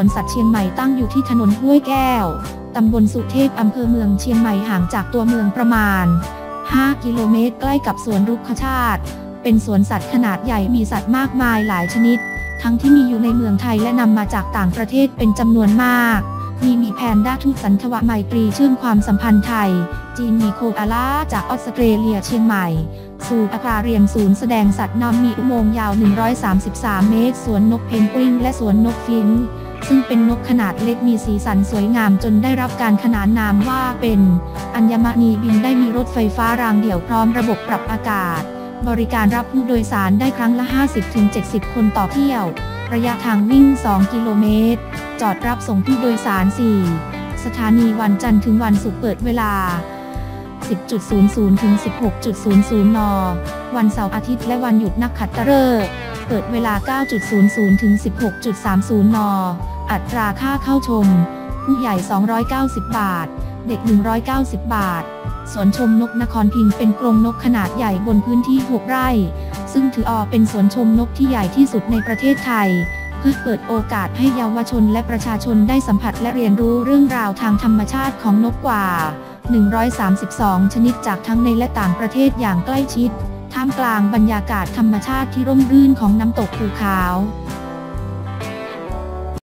วนสัตว์เชียงใหม่ตั้งอยู่ที่ถนนห้วยแก้ว ตำบลสุเทพอำเภอเมืองเชียงใหม่ห่างจากตัวเมืองประมาณ 5 กิโลเมตร ใกล้กับสวนรุกขชาติ เป็นสวนสัตว์ขนาดใหญ่มีสัตว์มากมายหลายชนิด ทั้งที่มีอยู่ในเมืองไทยและนำมาจากต่างประเทศเป็นจำนวนมาก มีมีแพนด้าทูตสันทวไมตรีเชื่อมความสัมพันธ์ไทย จีนมีโคอาล่าจากออสเตรเลียเชียงใหม่สู่อากาเรียมศูนย์แสดงสัตว์นำมีอุโมงค์ยาว 133 เมตร สวนนกเพนกวินและสวนนกฟินช์ ซึ่งเป็นนกขนาดเล็กมีสีสันสวยงามจนได้รับการขนานนามว่าเป็น อัญมณีบินได้มีรถไฟฟ้ารางเดี่ยวพร้อมระบบปรับอากาศ บริการรับผู้โดยสารได้ครั้งละ 50-70 คนต่อเที่ยว ระยะทางวิ่ง 2 กิโลเมตร จอดรับส่งผู้โดยสาร 4 สถานีวันจันทร์ถึงวันศุกร์เปิดเวลา 10.00ถึง16.00 น วันเสาร์อาทิตย์และวันหยุดนักขัตฤกษ์เปิดเวลา 9.00ถึง16.30 น อัตราค่าเข้าชม ผู้ใหญ่ 290 บาท เด็ก 190 บาท สวนชมนกนครพิงเป็นกรงนกขนาดใหญ่บนพื้นที่ 6 ไร่ ซึ่งถืออเป็นสวนชมนกที่ใหญ่ที่สุดในประเทศไทย เพื่อเปิดโอกาสให้เยาวชนและประชาชนได้สัมผัสและเรียนรู้เรื่องราวทางธรรมชาติของนกกว่า 132 ชนิดจากทั้งในและต่างประเทศอย่างใกล้ชิดท่ามกลางบรรยากาศธรรมชาติที่ร่มรื่นของน้ำตกภูขาว